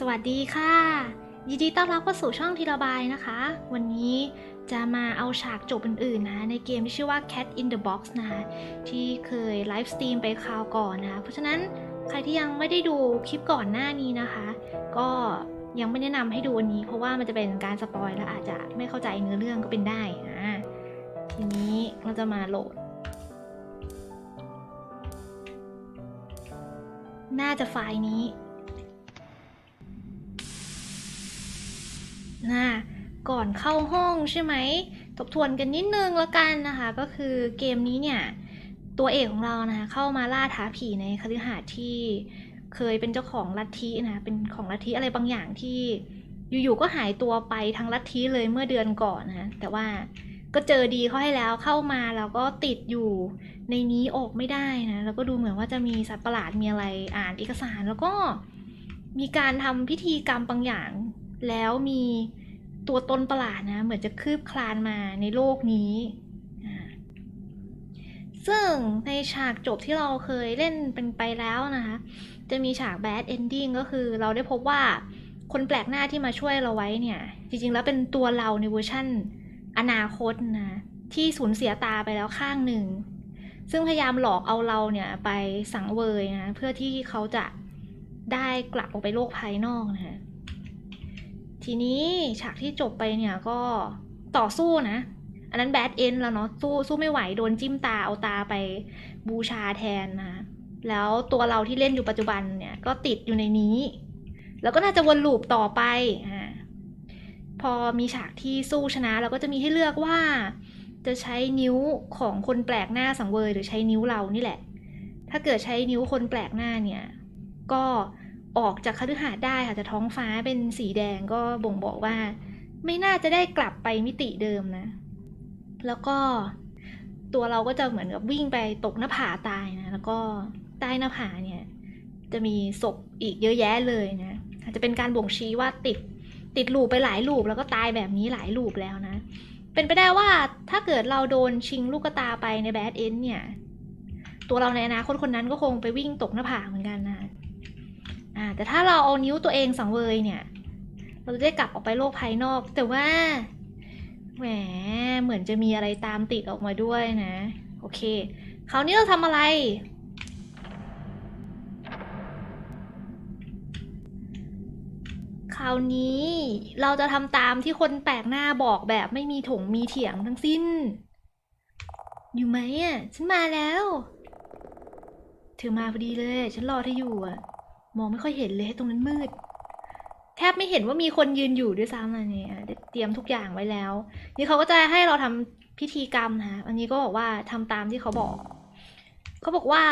สวัสดีค่ะ ยินดีต้อนรับเข้าสู่ช่องทีระบายนะคะ วันนี้จะมาเอาฉากจบอื่นๆนะในเกมที่ชื่อว่า Cat in the Box นะคะที่เคยไลฟ์สตรีมไปคราวก่อนนะคะเพราะฉะนั้นใครที่ยังไม่ได้ดูคลิปก่อนหน้านี้นะคะ ก็ยังไม่แนะนำให้ดูอันนี้ เพราะว่ามันจะเป็นการสปอยและอาจจะไม่เข้าใจเนื้อเรื่องก็เป็นได้อ่าทีนี้เราจะมาโหลด น่าจะไฟล์นี้ นะก่อนเข้าห้องใช่ไหมทบทวนกันนิดนึงแล้วกันนะคะ ก็คือเกมนี้เนี่ย ตัวเอกของเรานะคะเข้ามาล่าท้าผีในคฤหาสน์ที่เคยเป็นเจ้าของลัทธินะเป็นของลัทธิอะไรบางอย่างที่อยู่ๆก็หายตัวไปทั้งลัทธิเลยเมื่อเดือนก่อนนะะแต่ว่าก็เจอดีเขาให้แล้วเข้ามาแล้วก็ติดอยู่ในนี้ออกไม่ได้นะแล้วก็ดูเหมือนว่าจะมีสัตว์ประหลาดมีอะไรอ่านเอกสารแล้วก็มีการทำพิธีกรรมบางอย่าง แล้วมี ตัวตนประหลาดนะ เหมือนจะคืบคลานมาในโลกนี้ ซึ่งในฉากจบที่เราเคยเล่นเป็นไปแล้วนะคะ จะมีฉาก bad ending ก็คือเราได้พบว่าคนแปลกหน้าที่มาช่วยเราไว้เนี่ย จริงๆ แล้วเป็นตัวเราในเวอร์ชั่นอนาคตนะ ที่สูญเสียตาไปแล้วข้างหนึ่ง ซึ่งพยายามหลอกเอาเราเนี่ยไปสังเวยนะ เพื่อที่เขาจะได้กลับออกไปโลกภายนอกนะคะ ทีนี้ฉากที่จบไปเนี่ยก็ต่อสู้นะ อันนั้นแบดเอนแล้วเนาะสู้สู้ไม่ไหวโดนจิ้มตาเอาตาไปบูชาแทนนะ แล้วตัวเราที่เล่นอยู่ปัจจุบันเนี่ย ก็ติดอยู่ในนี้ แล้วก็น่าจะวนลูปต่อไปอ่าพอมีฉากที่สู้ชนะเราก็จะมีให้เลือกว่า จะใช้นิ้วของคนแปลกหน้าสังเวยหรือใช้นิ้วเรานี่แหละ ถ้าเกิดใช้นิ้วคนแปลกหน้าเนี่ย ก็ ออกจากคฤหาสน์ได้ค่ะแต่ท้องฟ้าเป็นสีแดงก็บ่งบอกว่า ไม่น่าจะได้กลับไปมิติเดิมนะ แล้วก็ตัวเราก็จะเหมือนกับวิ่งไปตกหน้าผาตายนะ แล้วก็ใต้หน้าผาเนี่ย จะมีศพอีกเยอะแยะเลยนะอาจจะเป็นการบ่งชี้ว่าติดติดลูปไปหลายลูปแล้วก็ตายแบบนี้หลายลูปแล้วนะ เป็นไปได้ว่าถ้าเกิดเราโดนชิงลูกตาไปในแบดเอนเนี่ย ตัวเราในอนาคตคนนั้นก็คงไปวิ่งตกหน้าผาเหมือนกันนะ อ่าแต่ถ้าเราเอานิ้วตัวเองสังเวยเนี่ย เราจะได้กลับออกไปโลกภายนอก แต่ว่าแหมเหมือนจะมีอะไรตามติดออกมาด้วยนะ โอเค คราวนี้เราทำอะไร คราวนี้เราจะทำตามที่คนแปลกหน้าบอกแบบไม่มีถงมีเถียงทั้งสิ้น อยู่ไหมอะ ฉันมาแล้ว เธอมาพอดีเลย ฉันรอเธออยู่อะ มองไม่ค่อยเห็นเลยตรงนั้นมืด แทบไม่เห็นว่ามีคนยืนอยู่ด้วยซ้ำอะไรเนี่ยเตรียมทุกอย่างไว้แล้ว นี่เขาก็จะให้เราทำพิธีกรรมนะคะอันนี้ก็บอกว่าทำตามที่เขาบอก เขาบอกว่า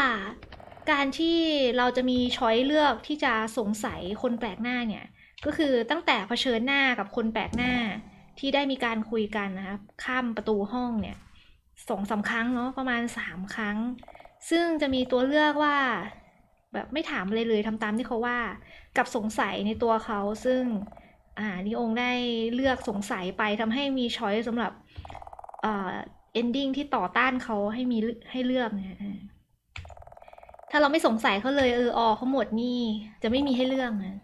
การที่เราจะมีช้อยเลือกที่จะสงสัยคนแปลกหน้าเนี่ย ก็คือตั้งแต่เผชิญหน้ากับคนแปลกหน้าที่ได้มีการคุยกันนะครับข้ามประตูห้องเนี่ยสองสามครั้งเนาะประมาณสามครั้ง ซึ่งจะมีตัวเลือกว่า แบบไม่ถามอะไรเลยทำตามที่เขาว่า กับสงสัยในตัวเขาซึ่งอ่านิองได้เลือกสงสัยไปทำให้มีช้อยสำหรับเอ่อ ending ที่ต่อต้านเขาให้มีให้เลือกนะอ่าถ้าเราไม่สงสัยเขาเลยเออออเขาหมดนี่จะไม่มีให้เลือกนะ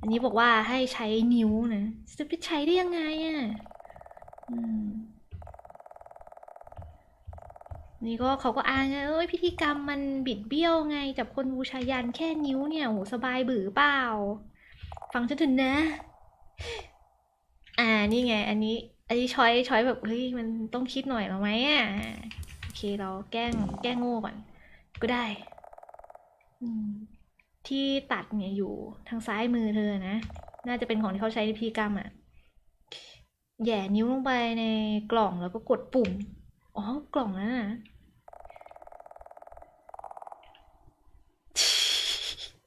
อันนี้บอกว่าให้ใช้นิ้วนะจะไปใช้ได้ยังไงอะอืม นี่ก็เขาก็อ้างไงเอ้ยพิธีกรรมมันบิดเบี้ยวไงจับคนบูชายันแค่นิ้วเนี่ยโหสบายบือเปล่า ฟังฉันถอะนะ อ่านี่ไง อันนี้ อันนี้ช้อยช้อยแบบเฮ้ยมันต้องคิดหน่อยหรอไหมอะโอเคเราแกล้งแกล้งโง่ก่อนก็ได้ อืมที่ตัดเนี่ยอยู่ทางซ้ายมือเธอนะ น่าจะเป็นของที่เขาใช้ในพิธีกรรมอะแย่นิ้วลงไปในกล่องแล้วก็กดปุ่ม อ๋อกล่องนั้นนะ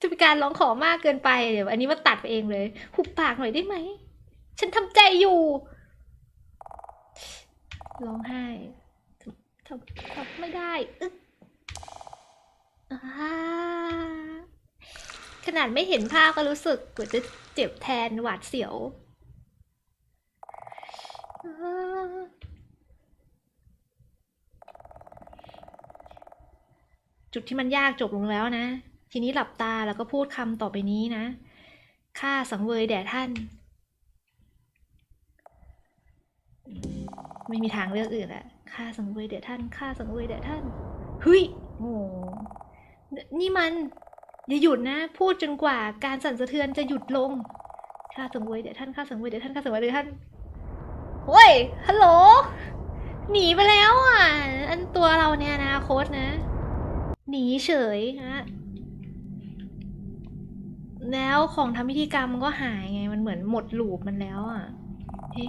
จะเป็นการร้องขอมากเกินไปเดี๋ยวอันนี้มาตัดไปเองเลยหุบปากหน่อยได้ไหม ฉันทำใจอยู่ร้องไห้ทำทำไม่ได้อึ๊กอ่าขนาดไม่เห็นภาพก็รู้สึกเหมือนจะเจ็บแทนหวาดเสียวจุดที่มันยากจบลงแล้วนะ ทีนี้หลับตาแล้วก็พูดคำต่อไปนี้นะ ข้าสังเวยแด่ท่าน ไม่มีทางเลือกอื่นละข้าสังเวยแด่ท่าน ข้าสังเวยแด่ท่านเฮ้ยโอ้โหนี่มัน อย่าหยุดนะ พูดจนกว่าการสั่นสะเทือนจะหยุดลง ข้าสังเวยแด่ท่าน ข้าสังเวยแด่ท่าน ข้าสังเวยแด่ท่านเฮ้ย ฮัลโหล หนีไปแล้วอะ อันตัวเราในอนาคตนะ หนีเฉยฮะ แล้วของทำพิธีกรรมมันก็หายไง มันเหมือนหมดลูปมันแล้วอะเฮ้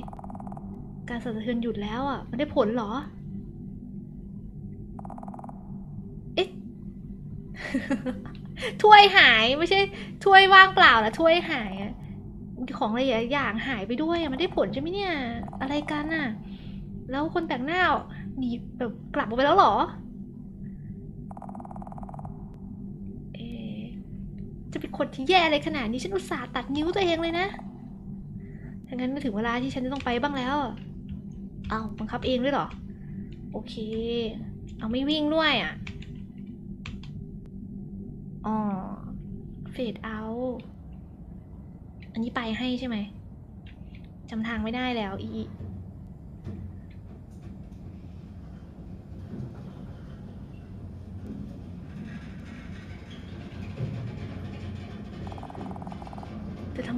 การสั่นสะเทือนหยุดแล้วอะ มันได้ผลเหรอ เอ๊ะ ถ้วยหายไม่ใช่ ถ้วยว่างเปล่าแล้วถ้วยหายอะของอะไรอย่างหายไปด้วยอะมันได้ผลใช่ไหมเนี่ย อะไรกันอะ แล้วคนแต่งหน้าหนีแบบกลับออกไปแล้วเหรอ จะเป็นคนที่แย่อะไรขนาดนี้ฉันอุตส่าห์ตัดนิ้วตัวเองเลยนะถ้างั้นมาถึงเวลาที่ฉันจะต้องไปบ้างแล้ว เอาบังคับเองด้วยเหรอ โอเค เอาไม่วิ่งด้วยอะ อ๋อ เฟดเอา อันนี้ไปให้ใช่ไหมจำทางไม่ได้แล้วอี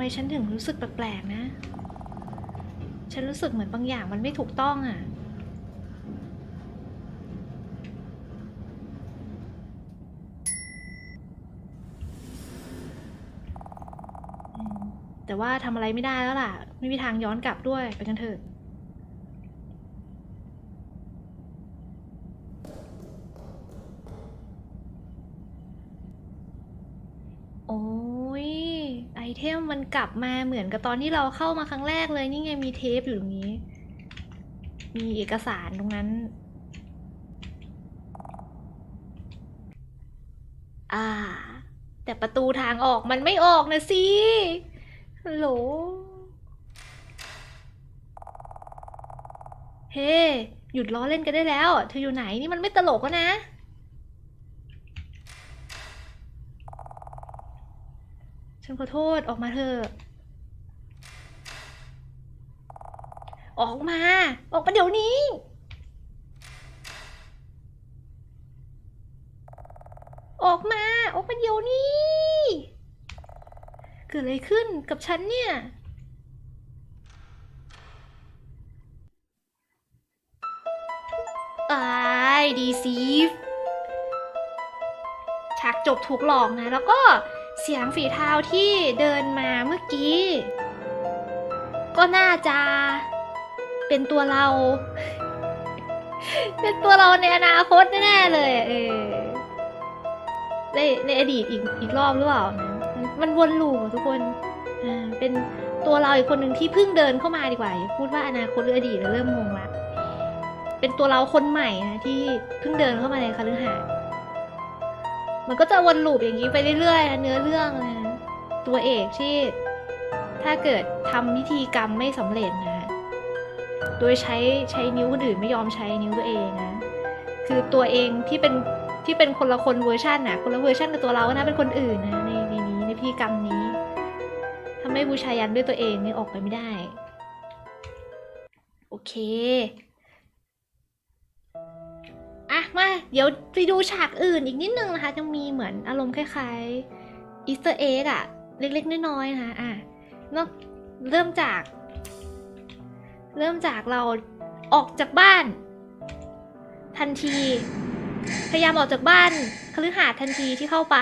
ไมฉันถึงรู้สึกแปลกๆนะ ฉันรู้สึกเหมือนบางอย่างมันไม่ถูกต้องอะ แต่ว่าทำอะไรไม่ได้แล้วล่ะ ไม่มีทางย้อนกลับด้วย ไปกันเถอะ โอ้ย ไอเท มันกลับมาเหมือนกับตอนที่เราเข้ามาครั้งแรกเลยนี่ไงมีเทปอยู่ตรงนี้ มีเอกสารตรงนั้น อ่า แต่ประตูทางออกมันไม่ออกนะสิฮัลโหลเฮ้ หยุดล้อเล่นกันได้แล้ว เธออยู่ไหนนี่มันไม่ตลกแล้วนะ ฉันขอโทษออกมาเถอะออกมา ออกมาเดี๋ยวนี้ ออกมา ออกมาเดี๋ยวนี้ เกิดอะไรขึ้นกับฉันเนี่ย ไอายดีซีฟ ฉากจบถูกหลอกนะ แล้วก็ สียงฝีเท้าที่เดินมาเมื่อกี้ ก็น่าจะ เป็นตัวเรา เป็นตัวเราในอนาคตแน่ๆเลย เออในในอดีตอีกอีกรอบหรือเปล่านะมันวนลูปอะทุกคนอ่าเป็นตัวเราอีกคนหนึ่งที่เพิ่งเดินเข้ามาดีกว่าพูดว่าอนาคตหรืออดีตแล้วเริ่มงงละเป็นตัวเราคนใหม่นะที่เพิ่งเดินเข้ามาในคฤหาสน์ มันก็จะวนลูปอย่างนี้ไปเรื่อยๆนะเนื้อเรื่องนะตัวเอกที่ถ้าเกิดทำพิธีกรรมไม่สำเร็จนะโดยใช้ใช้นิ้วคนอื่นไม่ยอมใช้นิ้วตัวเองนะ คือตัวเองที่เป็นที่เป็นคนละคนเวอร์ชันนะคนละเวอร์ชันกับตัวเรานะเป็นคนอื่นนะในในนี้ในพิธีกรรมนี้ถ้าไม่บูชายันด้วยตัวเองนี่ออกไปไม่ได้ โอเค มาเดี๋ยวไปดูฉากอื่นอีกนิดนึงนะคะจะมีเหมือนอารมณ์คล้ายๆอีสเตอร์เอ็กอะเล็กๆน้อยๆนะคะอะนอกเริ่มจาก เริ่มจากเราออกจากบ้าน ทันที พยายามออกจากบ้านคฤหาสน์ทันทีที่เข้าไป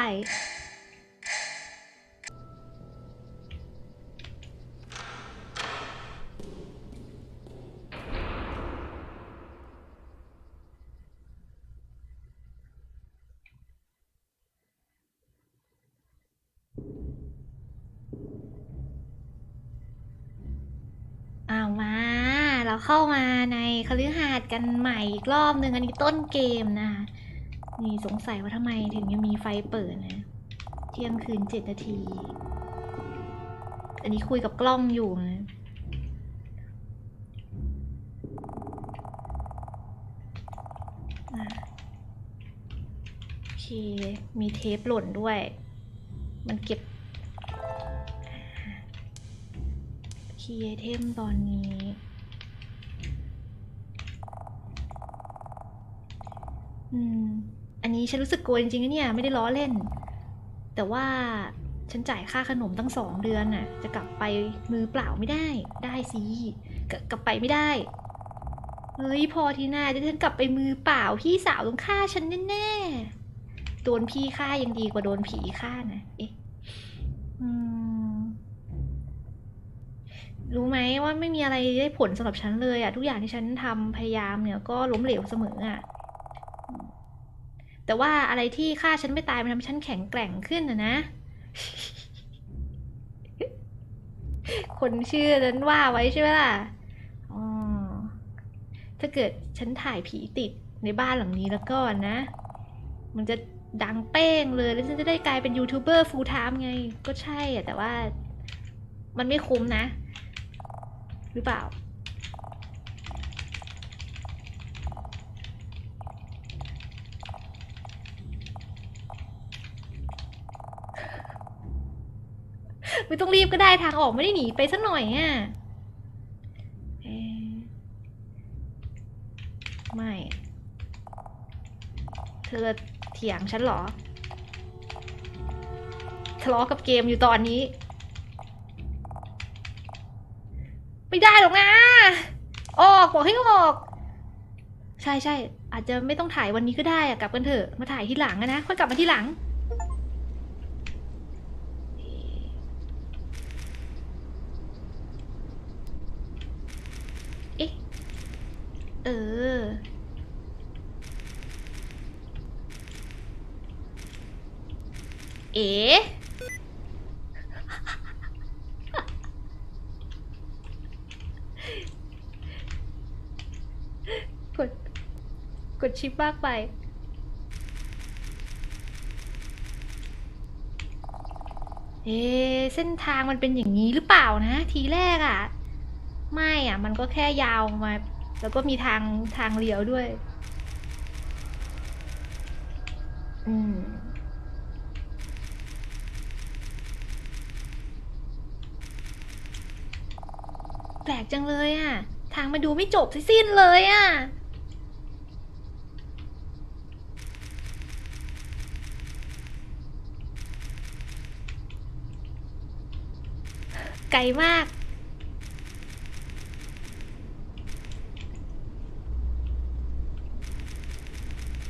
เอามา เข้ามาในคฤหาสน์กันใหม่อีกรอบหนึ่งอันนี้ต้นเกมนะคะนี่สงสัยว่าทำไมถึงยังมีไฟเปิดนะ เที่ยงคืนเจ็ดนาที อันนี้คุยกับกล้องอยู่นะอะโอเค มีเทปหล่นด้วย มันเก็บคีย์ไอเทมตอนนี้ อืม อันนี้ฉันรู้สึกกลัวจริงๆนะเนี่ย ไม่ได้ล้อเล่น แต่ว่าฉันจ่ายค่าขนมตั้งสองเดือนน่ะ จะกลับไปมือเปล่าไม่ได้ ได้สิกกลับไปไม่ได้ เฮ้ยพอทีหน้าจะฉันกลับไปมือเปล่าพี่สาวต้องฆ่าฉันแน่ๆ โดนพี่ฆ่ายังดีกว่าโดนผีฆ่านะเอ๊ะอืมรู้ไหมว่าไม่มีอะไรได้ผลสำหรับฉันเลยอะทุกอย่างที่ฉันทำพยายามเนี่ยก็ล้มเหลวเสมออะ แต่ว่าอะไรที่ฆ่าฉันไม่ตายมันทำให้ฉันแข็งแกร่งขึ้นนะนะ คนชื่อนั้นว่าไว้ใช่ไหมล่ะอ๋อถ้าเกิดฉันถ่ายผีติดในบ้านหลังนี้แล้วก็นะ มันจะดังเป้งเลย แล้วฉันจะได้กลายเป็นยูทูบเบอร์ฟูลไทม์ไง ก็ใช่อะแต่ว่า มันไม่คุ้มนะ หรือเปล่า ไม่ต้องรีบก็ได้ทางออกไม่ได้หนีไปสักหน่อยอะเอ๊ะไม่ เธอเถียงฉันเหรอ ทะเลาะกับเกมอยู่ตอนนี้ ไม่ได้หรอกนะ ออกบอกให้ออก ใช่ใช่อาจจะไม่ต้องถ่ายวันนี้ก็ได้อะกลับกันเถอะ มาถ่ายที่หลังอะนะค่อยกลับมาที่หลัง เอ๊ะ เออเอ๋กด กดชิปมากไปเอเส้นทางมันเป็นอย่างนี้หรือเปล่านะ ทีแรกอะ่ะ ไม่อะ่ะ มันก็แค่ยาวมา แล้วก็มีทางทางเลี้ยวด้วย อืมแปลกจังเลยอะ่ะ ทางมาดูไม่จบสิ้นเลยอะ่ะ ไกลมาก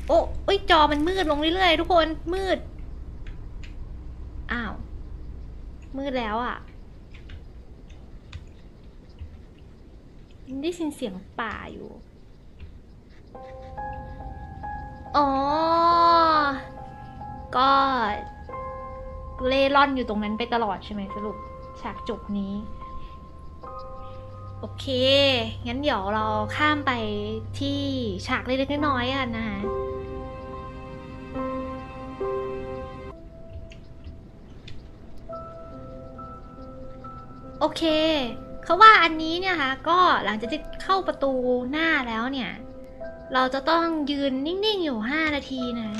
โอ้โอ้ ยจอมันมืดลงเรื่อยๆทุกคนมืด อ้าว มืดแล้วอะ่ะได้ยินเสียงป่าอยู่ อ๋อ ก็เล่ร่อนอยู่ตรงนั้นไปตลอดใช่ไหมสรุปฉากจบนี้ โอเค งั้นเดี๋ยวเราข้ามไปที่ฉากเล็กๆน้อยๆกันนะคะ โอเค เขาว่าอันนี้เนี่ยค่ะก็หลังจากที่เข้าประตูหน้าแล้วเนี่ย เราจะต้องยืนนิ่งๆอยู่ 5 นาทีนะ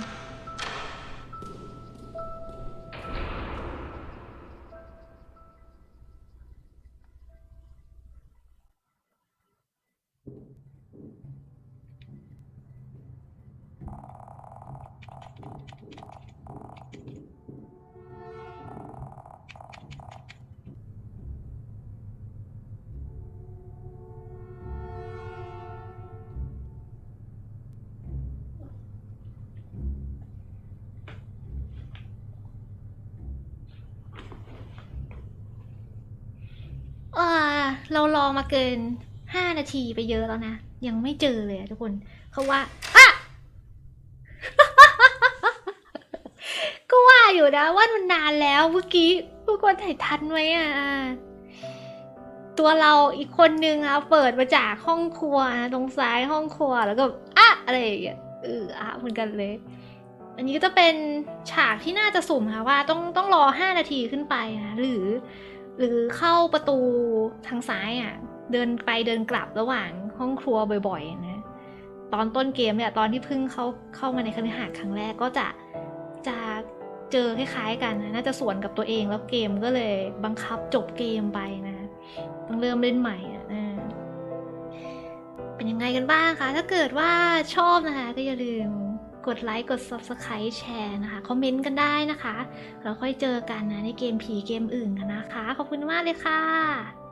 เรารอมาเกินห้านาทีไปเยอะแล้วนะ ยังไม่เจอเลยทุกคนเขาว่าอะก็ว่าอยู่นะว่ามันนานแล้วเมื่อกี้ทุกคนถ่ายทันไหมอะตัวเราอีกคนนึงอะเปิดมาจากห้องครัวนะตรงซ้ายห้องครัวแล้วก็อะอะไรอย่างเงี้ยเอออะเหมือนกันเลย อันนี้ก็จะเป็นฉากที่น่าจะสุ่มค่ะว่าต้องต้องรอห้านาทีขึ้นไปนะหรือ หรือเข้าประตูทางซ้ายอะ เดินไปเดินกลับระหว่างห้องครัวบ่อยๆนะตอนต้นเกมเนี่ยตอนที่เพิ่งเข้าเข้ามาในคฤหาสน์ครั้งแรกก็จะจะเจอคล้ายๆกันนะน่าจะสวนกับตัวเองแล้วเกมก็เลยบังคับจบเกมไปนะ ต้องเริ่มเล่นใหม่อะเออเป็นยังไงกันบ้างคะ ถ้าเกิดว่าชอบนะคะ ก็อย่าลืม กดไลค์กด Subscribe แชร์นะคะ คอมเมนต์กันได้นะคะ เราค่อยเจอกันนะในเกมผีเกมอื่นกันนะคะ ขอบคุณมากเลยค่ะ